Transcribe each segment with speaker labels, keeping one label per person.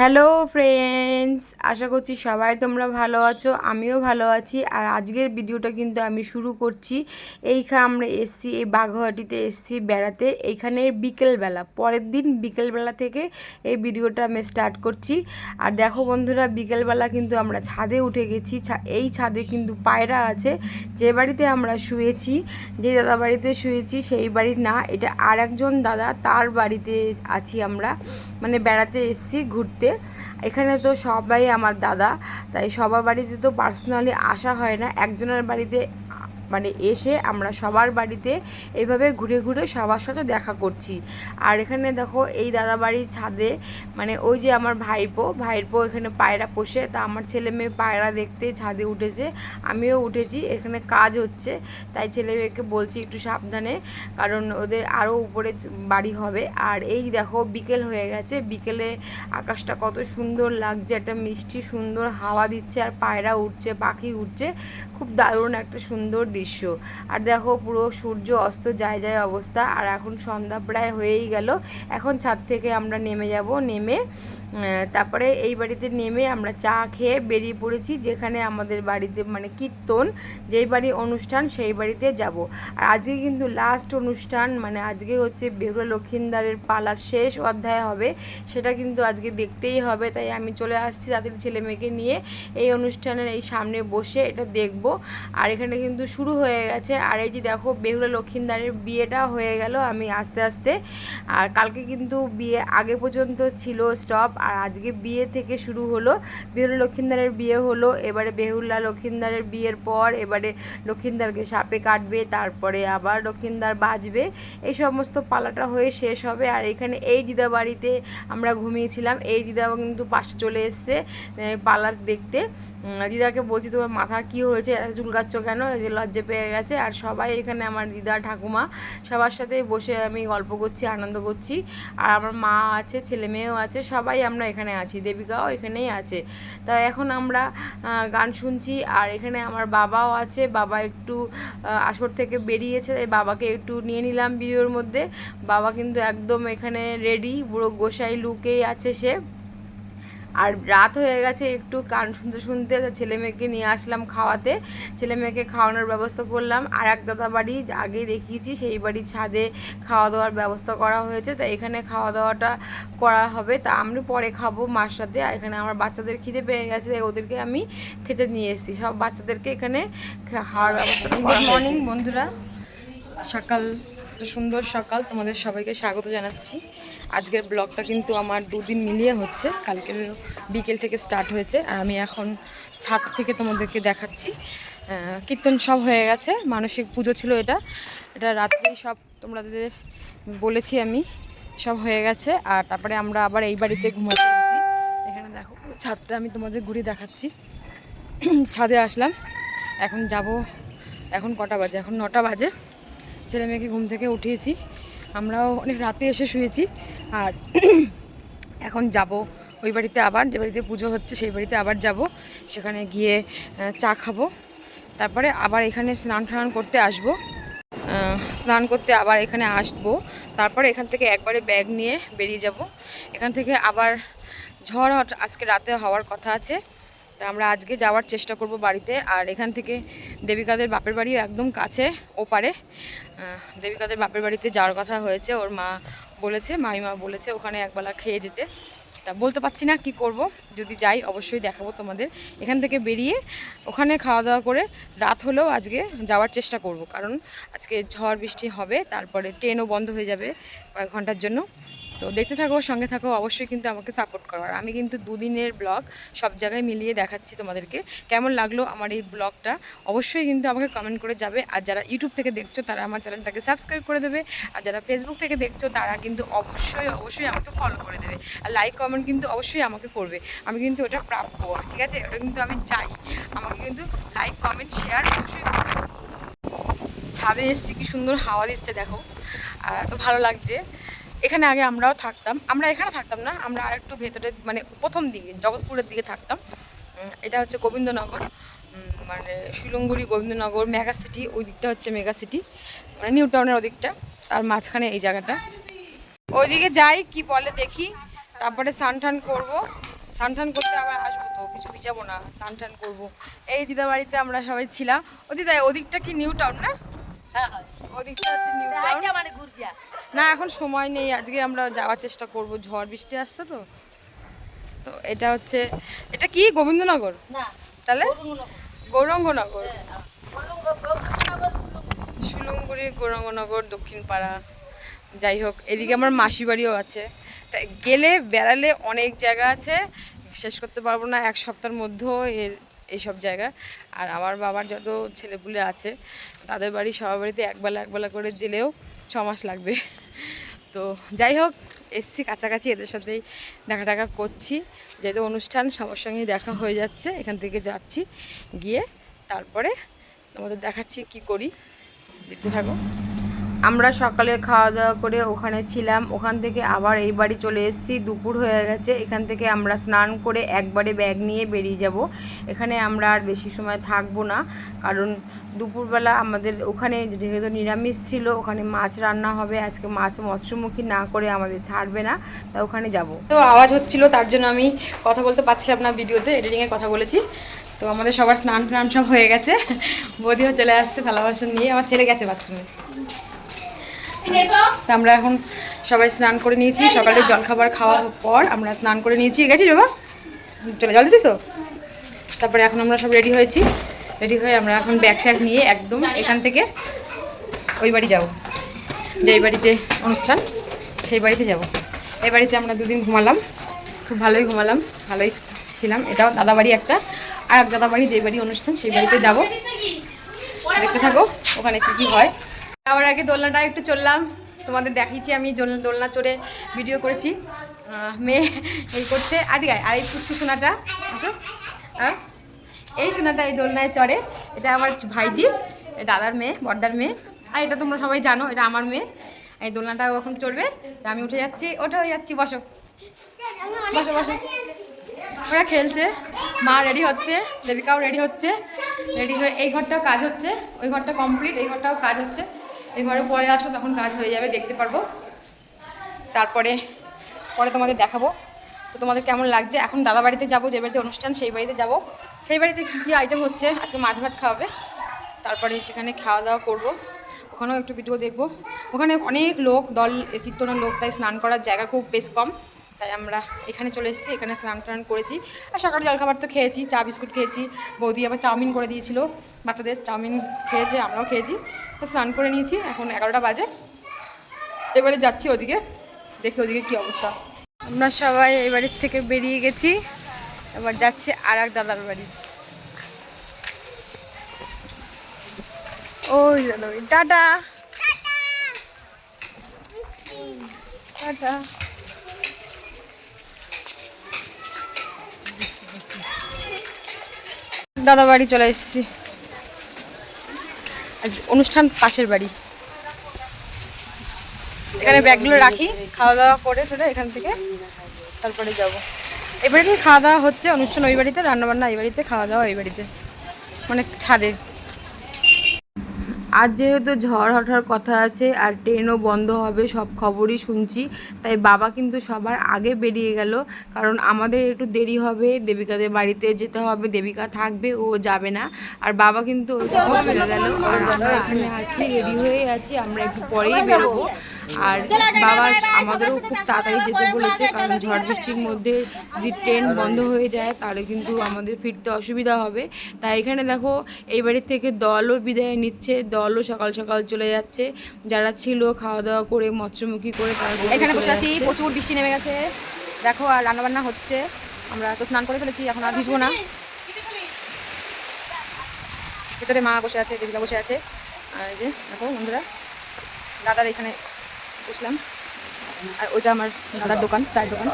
Speaker 1: Hello friends আশা করছি সবাই তোমরা ভালো আছো, আমিও ভালো আছি। আর আজকের ভিডিওটা কিন্তু আমি শুরু করছি। এইখানে আমরা এসছি, এই বাঘহাটিতে এসছি বেড়াতে। এইখানে বিকেলবেলা, পরের দিন বিকেলবেলা থেকে এই ভিডিওটা আমি স্টার্ট করছি। আর দেখো বন্ধুরা, বিকেলবেলা কিন্তু আমরা ছাদে উঠে গেছি। এই ছাদে কিন্তু পায়রা আছে। যে বাড়িতে আমরা শুয়েছি, যে দাদা বাড়িতে শুয়েছি, সেই বাড়ি না, এটা আর একজন দাদা, তার বাড়িতে আছি আমরা। মানে বেড়াতে এসছি, ঘুরতে এখানে তো সবাই আমার দাদা, তাই সবার বাড়িতে তো পার্সোনালি আসা হয় না। একজনের বাড়িতে মানে এসে আমরা সবার বাড়িতে এইভাবে ঘুরে ঘুরে সবার সাথে দেখা করছি। আর এখানে দেখো এই দাদা বাড়ির ছাদে মানে ওই যে আমার ভাইপো ভাইপো এখানে পায়রা পোষে, তা আমার ছেলে মেয়ে পায়রা দেখতে ছাদে উঠেছে, আমিও উঠেছি, এখানে কাজ হচ্ছে, তাই ছেলে মেয়েকে বলছি একটু সাবধানে, কারণ ওদের আরও উপরে বাড়ি হবে। আর এই দেখো বিকেল হয়ে গেছে, বিকেলে আকাশটা কত সুন্দর লাগছে, একটা মিষ্টি সুন্দর হাওয়া দিচ্ছে, আর পায়রা উঠছে, পাখি উঠছে, খুব দারুণ একটা সুন্দর দৃশ্য। আর দেখো, পুরো সূর্য অস্ত, যায় যায় অবস্থা। আর এখন সন্ধ্যা প্রায় হয়েই গেল। এখন ছাদ থেকে আমরা নেমে যাব, নেমে তারপরে এই বাড়িতে নেমে আমরা চা খেয়ে বেরিয়ে পড়েছি, যেখানে আমাদের বাড়িতে মানে কীর্তন, যেই বাড়ি অনুষ্ঠান, সেই বাড়িতে যাব। আর আজকে কিন্তু লাস্ট অনুষ্ঠান মানে আজকে হচ্ছে বেহুলা লক্ষিন্দারের পালার শেষ অধ্যায় হবে। সেটা কিন্তু আজকে দেখতেই হবে। তাই আমি চলে আসছি তাদের ছেলে মেয়েকে নিয়ে। এই অনুষ্ঠানের এই সামনে বসে এটা দেখব। আর এখানে কিন্তু শুরু হয়ে গেছে। আর এই যে দেখো, বেহুলা লক্ষিন্দারের বিয়েটা হয়ে গেল আমি আস্তে আস্তে। আর কালকে কিন্তু বিয়ে আগে পর্যন্ত ছিল স্টপ, আর আজকে বিয়ে থেকে শুরু হলো। বেহুলা লক্ষিন্দারের বিয়ে হলো, এবারে বেহুলা লক্ষিন্দারের বিয়ের পর এবারে লক্ষিন্দারকে সাপে কাটবে, তারপরে আবার লক্ষিন্দার বাজবে এই সমস্ত পালাটা হয়ে শেষ হবে। আর এখানে এই দিদা বাড়িতে আমরা ঘুমিয়েছিলাম। এই দিদা কিন্তু পাশে চলে এসছে পালা দেখতে। দিদাকে বলছি, তোমার মাথা কি হয়েছে? চুলকাচ্ছ কেন? এই যে পেয়ে গেছে আর সবাই এখানে আমার দিদা, ঠাকুমা সবার সাথে বসে আমি গল্প করছি, আনন্দ করছি। আর আমার মা আছে, ছেলে মেয়েও আছে, সবাই আমরা এখানে আছি, দেবিকাও এখানেই আছে। তা এখন আমরা গান শুনছি আর এখানে আমার বাবাও আছে, বাবা একটু আসর থেকে বেরিয়েছে, তাই বাবাকে একটু নিয়ে নিলাম ভিডিওর মধ্যে। বাবা কিন্তু একদম এখানে রেডি বুড়ো গোসাই লুকেই আছে সে। আর রাত হয়ে গেছে একটু গান শুনতে শুনতে ছেলে মেয়েকে নিয়ে আসলাম খাওয়াতে। ছেলে মেয়েকে খাওয়ানোর ব্যবস্থা করলাম। আর এক দাদা বাড়ি আগে দেখিয়েছি সেই বাড়ির ছাদে খাওয়া দাওয়ার ব্যবস্থা করা হয়েছে। তো এখানে খাওয়া দাওয়াটা করা হবে তা আমি পরে খাব মার সাথে। আর এখানে আমার বাচ্চাদের খিদে পেয়ে গেছে তাই ওদেরকে আমি খেতে নিয়ে এসেছি। সব বাচ্চাদেরকে এখানে খাওয়ার ব্যবস্থা গুড মর্নিং বন্ধুরা। সকাল সুন্দর সকাল। তোমাদের সবাইকে স্বাগত জানাচ্ছি। আজকের ব্লগটা কিন্তু আমার দুদিন মিলিয়ে হচ্ছে। কালকের বিকেল থেকে স্টার্ট হয়েছে। আর আমি এখন ছাদ থেকে তোমাদেরকে দেখাচ্ছি। কীর্তন সব হয়ে গেছে। মানসিক পুজো ছিল এটা। এটা রাত্রেই সব তোমাদের বলেছি আমি। সব হয়ে গেছে। আর তারপরে আমরা আবার এই বাড়িতে ঘুমাতে এসেছি। এখানে দেখো ছাদটা আমি তোমাদের ঘুরে দেখাচ্ছি। ছাদে আসলাম। এখন যাব। এখন কটা বাজে? এখন নটা বাজে। ছেলে মেয়েকে ঘুম থেকে উঠিয়েছি। আমরাও অনেক রাতে এসে শুয়েছি। আর এখন যাব ওই বাড়িতে আবার, যে বাড়িতে পুজো হচ্ছে সেই বাড়িতে আবার যাব। সেখানে গিয়ে চা খাব। তারপরে আবার এখানে স্নান টান করতে আসব। স্নান করতে আবার এখানে আসব। তারপরে এখান থেকে একবারে ব্যাগ নিয়ে বেরিয়ে যাব। এখান থেকে আবার ঝড় আজকে রাতে হওয়ার কথা আছে। তা আমরা আজকে যাওয়ার চেষ্টা করব বাড়িতে। আর এখান থেকে দেবিকাদের বাপের বাড়ি একদম কাছে, ওপারে। দেবিকাদের বাপের বাড়িতে যাওয়ার কথা হয়েছে, ওর মা বলেছে মাইমা বলেছে ওখানে একবেলা খেয়ে যেতে। তা বলতে পারছি না কি করব, যদি যাই অবশ্যই দেখাবো তোমাদের। এখান থেকে বেরিয়ে ওখানে খাওয়া দাওয়া করে রাত হলেও আজকে যাওয়ার চেষ্টা করব। কারণ আজকে ঝড় বৃষ্টি হবে, তারপরে ট্রেনও বন্ধ হয়ে যাবে কয়েক ঘণ্টার জন্য। তো দেখতে থাকো, সঙ্গে থাকো, অবশ্যই কিন্তু আমাকে সাপোর্ট করো। আর আমি কিন্তু দুদিনের ব্লগ সব জায়গায় মিলিয়ে দেখাচ্ছি তোমাদেরকে। কেমন লাগল আমার এই ব্লগটা অবশ্যই কিন্তু আমাকে কমেন্ট করে যাবে। আর যারা ইউটিউব থেকে দেখছ, তারা আমার চ্যানেলটাকে সাবস্ক্রাইব করে দেবে। আর যারা ফেসবুক থেকে দেখছ, তারা কিন্তু অবশ্যই অবশ্যই আমাকে ফলো করে দেবে। আর লাইক কমেন্ট কিন্তু অবশ্যই আমাকে করবে। আমি কিন্তু ওটা প্রাপ্য, ঠিক আছে? ওটা কিন্তু আমি চাই। আমাকে কিন্তু লাইক কমেন্ট শেয়ার অবশ্যই করবে। ছাদে এসেছি, কি সুন্দর হাওয়া দিচ্ছে, দেখো। এত ভালো লাগছে। এখানে আগে আমরাও থাকতাম। আমরা এখানে থাকতাম না আমরা আর একটু ভেতরে মানে প্রথম দিকে জগৎপুরের দিকে থাকতাম। এটা হচ্ছে গোবিন্দনগর। মানে শিলংগুড়ি গোবিন্দনগর মেগা সিটি ওই দিকটা হচ্ছে মেগা সিটি। মানে নিউ টাউনের ওদিকটা তার মাঝখানে এই জায়গাটা। ওইদিকে যাই কি বলে দেখি। তারপরে স্নান টান করব।
Speaker 2: স্নান টান করতে আবার আসব তো কিছু ভিজাবো না স্নান টান করব। এই দিদা বাড়িতে আমরা সবাই ছিলাম। ও দিদা ওদিকটা কি নিউ টাউন না?
Speaker 3: হ্যাঁ
Speaker 2: ওদিকটা হচ্ছে নিউ টাউন।
Speaker 3: মানে ঘুরতিয়া
Speaker 2: না এখন সময় নেই। আজকে আমরা যাওয়ার চেষ্টা করব। ঝড় বৃষ্টি আসছে তো। তো এটা হচ্ছে এটা কি? গোবিন্দনগর?
Speaker 3: না
Speaker 2: তাহলে? গৌরঙ্গনগর।
Speaker 3: গরু- গরু-
Speaker 2: গৌরঙ্গনগর দক্ষিণ পাড়া যাই হোক এদিকে আমার মাসি বাড়িও আছে। তা গেলে বেড়ালে অনেক জায়গা আছে। শেষ করতে পারব না এক সপ্তাহের মধ্যেও এর এইসব জায়গা। আর আমার বাবার যত ছেলেপুলে আছে তাদের বাড়ি সবার বাড়িতে একবেলা একবেলা করে জেলেও ছ মাস লাগবে। তো যাই হোক, এসছি কাছাকাছি এদের সাথেই দেখা টাকা করছি। যেহেতু অনুষ্ঠান, সবার সঙ্গে দেখা হয়ে যাচ্ছে, এখান থেকে যাচ্ছি, গিয়ে তারপরে তোমাদের দেখাচ্ছি কি করি। দেখতে থাকো। আমরা সকালে খাওয়া দাওয়া করে ওখানে ছিলাম। ওখান থেকে আবার এই বাড়ি চলে এসেছি। দুপুর হয়ে গেছে। এখান থেকে আমরা স্নান করে একবারে ব্যাগ নিয়ে বেরিয়ে যাব। এখানে আমরা আর বেশি সময় থাকব না। কারণ দুপুরবেলা আমাদের ওখানে যেহেতু নিরামিষ ছিল, ওখানে মাছ রান্না হবে। আজকে মাছ মৎস্যমুখী না করে আমাদের ছাড়বে না। তা ওখানে যাব। তো আওয়াজ হচ্ছিল, তার জন্য আমি কথা বলতে পারছিলাম না ভিডিওতে এডিটিংয়ে কথা বলেছি। তো আমাদের সবার স্নান টান সব হয়ে গেছে। বদিও চলে আসছে থালা নিয়ে। আমার ছেলে গেছে বাথরুমে আমরা এখন সবাই স্নান করে নিয়েছি সকালে জলখাবার খাওয়ার পর আমরা স্নান করে নিয়েছি। গেছিস বাবা? চলে জল দিতিস তো? তারপরে এখন আমরা সব রেডি হয়েছি। রেডি হয়ে আমরা এখন ব্যাগ ট্যাগ নিয়ে একদম এখান থেকে ওই বাড়ি যাব। যেই বাড়িতে অনুষ্ঠান সেই বাড়িতে যাব। এই বাড়িতে আমরা দুদিন ঘুমালাম। খুব ভালোই ঘুমালাম ভালোই ছিলাম। এটাও দাদা বাড়ি একটা। আর এক দাদা বাড়ি যেই বাড়ি অনুষ্ঠান সেই বাড়িতে যাব। দেখতে থাকো ওখানে কি কি হয়। যাওয়ার আগে দোলনাটা একটু চললাম। তোমাদের দেখিয়েছি আমি দোল- দোলনা চড়ে ভিডিও করেছি। মেয়ে এই আদি গায়ে আর এই ফুটফু সোনাটা, আসো। আর এই সোনাটা এই দোলনায় চড়ে। এটা আমার ভাইজি দাদার মেয়ে, বর্দার মেয়ে। আর এটা তোমরা সবাই জানো, এটা আমার মেয়ে। এই দোলনাটা ও এখন চড়বে। আমি উঠে যাচ্ছি। ওঠে, যাচ্ছি, বসো। বসো বসো। ওরা খেলছে। মা রেডি হচ্ছে। দেবিকাও রেডি হচ্ছে। রেডি হয়ে এই ঘরটাও কাজ হচ্ছে। ওই ঘরটা কমপ্লিট এই ঘরটাও কাজ হচ্ছে। ঘরে পরে আসো তখন কাজ হয়ে যাবে, দেখতে পারব। তারপরে, পরে তোমাদের দেখাবো। তো তোমাদের কেমন লাগছে? এখন দাদা বাড়িতে যাব, যে বাড়িতে অনুষ্ঠান, সেই বাড়িতে যাব। সেই বাড়িতে কী কী আইটেম হচ্ছে? আজকে মাছ ভাত খাওয়াবে। তারপরে সেখানে খাওয়া দাওয়া করব। ওখানেও একটু ভিডিও দেখব। ওখানে অনেক লোক, দল, কীর্তনের লোক, তাই স্নান করার জায়গা খুব বেশ কম। তাই আমরা এখানে চলে এসেছি, এখানে স্নান টান করেছি। আর সকালে জলখাবার তো খেয়েছি, চা, বিস্কুট খেয়েছি। বৌদি আবার চাউমিন করে দিয়েছিল বাচ্চাদের, চাউমিন খেয়েছে, আমরাও খেয়েছি। স্নান করে নিয়েছি এখন এগারোটা বাজে। এবারে যাচ্ছি ওদিকে দেখি ওদিকে কী অবস্থা। আমরা সবাই এই বাড়ির থেকে বেরিয়ে গেছি এবার যাচ্ছি আর এক দাদার বাড়ি। ওই দাদা টাটা। টাটা। দাদা বাড়ি চলে এসেছি। অনুষ্ঠান পাশের বাড়ি। এখানে ব্যাগগুলো রাখি খাওয়া দাওয়া করে সেটা এখান থেকে তারপরে যাব। এবারে খাওয়া দাওয়া হচ্ছে অনুষ্ঠান ওই বাড়িতে, রান্নাবান্না এই বাড়িতে খাওয়া দাওয়া ওই বাড়িতে। মানে ছাদে আজ যেহেতু ঝড় ওঠার কথা আছে আর ট্রেনও বন্ধ হবে সব খবরই শুনছি। তাই বাবা কিন্তু সবার আগে বেরিয়ে গেল। কারণ আমাদের একটু দেরি হবে দেবিকাদের বাড়িতে যেতে হবে দেবিকা থাকবে ও যাবে না। আর বাবা কিন্তু চলে গেল। আর আমরা এখানে আছি রেডি হয়ে আছি আমরা একটু পরেই বেরোবো। আর বাবা আমাদেরও খুব তাড়াতাড়ি যেতে বলেছে কারণ ঝড় বৃষ্টির মধ্যে যদি ট্রেন বন্ধ হয়ে যায় তাহলে কিন্তু আমাদের ফিরতে অসুবিধা হবে। তাই এখানে দেখো এই বাড়ির থেকে দলও বিদায় নিচ্ছে দলও সকাল সকাল চলে যাচ্ছে। যারা ছিল খাওয়া দাওয়া করে মৎস্যমুখী করে এখানে বসে আছি প্রচুর বৃষ্টি নেমে গেছে। দেখো আর রান্নাবান্না হচ্ছে। আমরা তো স্নান করে ফেলেছি এখন আর ভিজবো না। ভিতরে মা বসে আছে দেবিকা বসে আছে। আর এই যে দেখো বন্ধুরা দাদার এখানে বসলাম। আর ওইটা আমার দাদার দোকান চায়ের দোকান।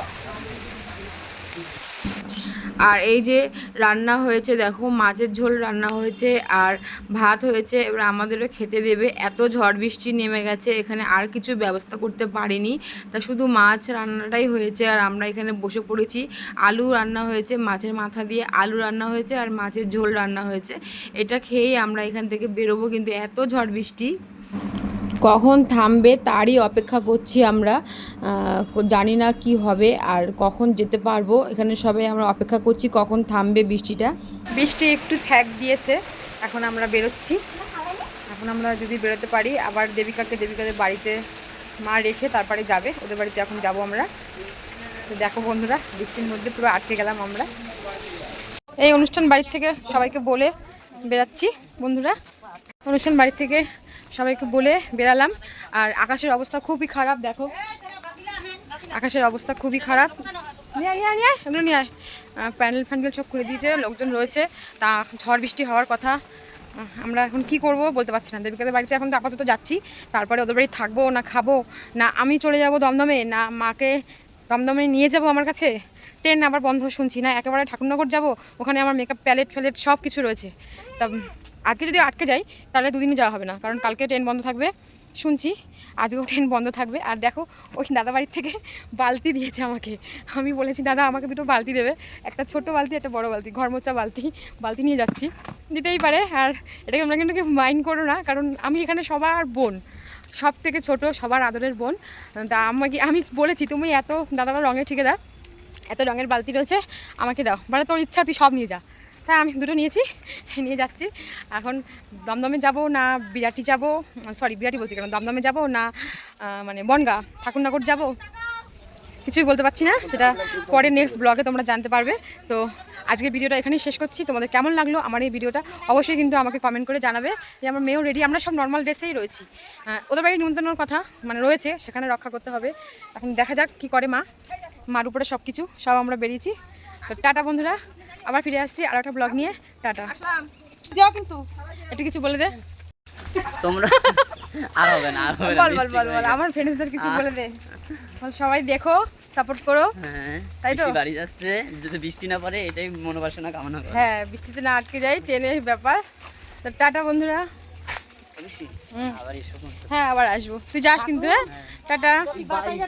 Speaker 2: আর এই যে রান্না হয়েছে, দেখো মাছের ঝোল রান্না হয়েছে আর ভাত হয়েছে, এবার আমাদেরও খেতে দেবে। এত ঝড় বৃষ্টি নেমে গেছে, এখানে আর কিছু ব্যবস্থা করতে পারিনি। তা শুধু মাছ রান্নাটাই হয়েছে আর আমরা এখানে বসে পড়েছি। আলু রান্না হয়েছে, মাছের মাথা দিয়ে আলু রান্না হয়েছে আর মাছের ঝোল রান্না হয়েছে। এটা খেয়েই আমরা এখান থেকে বেরোবো, কিন্তু এত ঝড় বৃষ্টি। কখন থামবে তারই অপেক্ষা করছি আমরা জানি না কি হবে আর কখন যেতে পারব। এখানে সবাই আমরা অপেক্ষা করছি কখন থামবে বৃষ্টিটা। বৃষ্টি একটু ছ্যাক দিয়েছে, এখন আমরা বেরোচ্ছি। এখন আমরা যদি বেরোতে পারি, আবার দেবিকাকে দেবিকাদের বাড়িতে মা রেখে তারপরে যাবে, ওদের বাড়িতে এখন যাব আমরা। তো দেখো বন্ধুরা, বৃষ্টির মধ্যে পুরো আটকে গেলাম আমরা। এই অনুষ্ঠান বাড়ির থেকে সবাইকে বলে বেরাচ্ছি, বন্ধুরা। অনুষ্ঠান বাড়ির থেকে সবাইকে বলে বেরালাম। আর আকাশের অবস্থা খুবই খারাপ, দেখো। আকাশের অবস্থা খুবই খারাপ। নিয়ে নিয়ে নিয়ে প্যান্ডেল ফ্যান্ডেল সব খুলে দিয়েছে, লোকজন রয়েছে। তা ঝড় বৃষ্টি হওয়ার কথা। আমরা এখন কি করব বলতে পারছি না। দেবিকাদের বাড়িতে এখন তো আপাতত যাচ্ছি। তারপরে ওদের বাড়ি থাকব না খাব, না আমি চলে যাব দমদমে, না মাকে দমদমে নিয়ে যাব আমার কাছে। ট্রেন আবার বন্ধ শুনছি না, একেবারে ঠাকুরনগর যাব। ওখানে আমার মেকআপ প্যালেট ফ্যালেট সব কিছু রয়েছে। তা আজকে যদি আটকে যাই, তাহলে দুদিনই যাওয়া হবে না। কারণ কালকে ট্রেন বন্ধ থাকবে, শুনছি। আজকেও ট্রেন বন্ধ থাকবে। আর দেখো, ওই দাদা বাড়ির থেকে বালতি দিয়েছে আমাকে। আমি বলেছি, দাদা, আমাকে দুটো বালতি দেবে। একটা ছোট বালতি, একটা বড় বালতি ঘর মোচা বালতি বালতি নিয়ে যাচ্ছি। দিতেই পারে। আর এটাকে আমরা কিন্তু মাইন্ড করো না, কারণ আমি এখানে সবার বোন। সব থেকে ছোট, সবার আদরের বোন। তা আমাকে, আমি বলেছি, তুমি এত দাদারা রঙের ঠিকাদার, এত রঙের বালতি রয়েছে, আমাকে দাও। মানে তোর ইচ্ছা, তুই সব নিয়ে যা। তাই আমি দুটো নিয়েছি, নিয়ে যাচ্ছি। এখন দমদমে যাব না বিরাটি যাব? সরি বিরাটি বলছি কেন? দমদমে যাব না মানে বনগা, ঠাকুরনগর যাব? কিছুই বলতে পারছি না, সেটা পরে নেক্সট ব্লগে তোমরা জানতে পারবে। তো আজকের ভিডিওটা এখানেই শেষ করছি। তোমাদের কেমন লাগল আমার এই ভিডিওটা, অবশ্যই কিন্তু আমাকে কমেন্ট করে জানাবে যে আমার মেয়েও রেডি আমরা সব নর্মাল ড্রেসেই রয়েছি। ওদের বাড়ি নিমন্ত্রণের কথা মানে রয়েছে, সেখানে রক্ষা করতে হবে। এখন দেখা যাক কি করে মা, মার উপরে সব কিছু সব আমরা বেরিয়েছি। তো টাটা বন্ধুরা। আবার ফিরে আসছি আর একটা ব্লগ নিয়ে। টাটা। কিন্তু। এটা কিছু বলে দে।
Speaker 4: তোমরা আর হবে না আর হবে না
Speaker 2: বল বল বল বল। আমার ফ্রেন্ডসদের কিছু বলে দে। বল সবাই দেখো সাপোর্ট করো।
Speaker 4: হ্যাঁ
Speaker 2: তাই তো?
Speaker 4: বাড়ি যাচ্ছে। যদি বৃষ্টি না পড়ে এটাই মনোবাসনা কামনা করে।
Speaker 2: হ্যাঁ বৃষ্টিতে না আটকে যাই ট্রেনের ব্যাপার। তো টাটা বন্ধুরা।
Speaker 4: আবার
Speaker 2: হ্যাঁ আবার আসব। তুই যাস কিন্তু হ্যাঁ? টাটা।
Speaker 4: বাংলা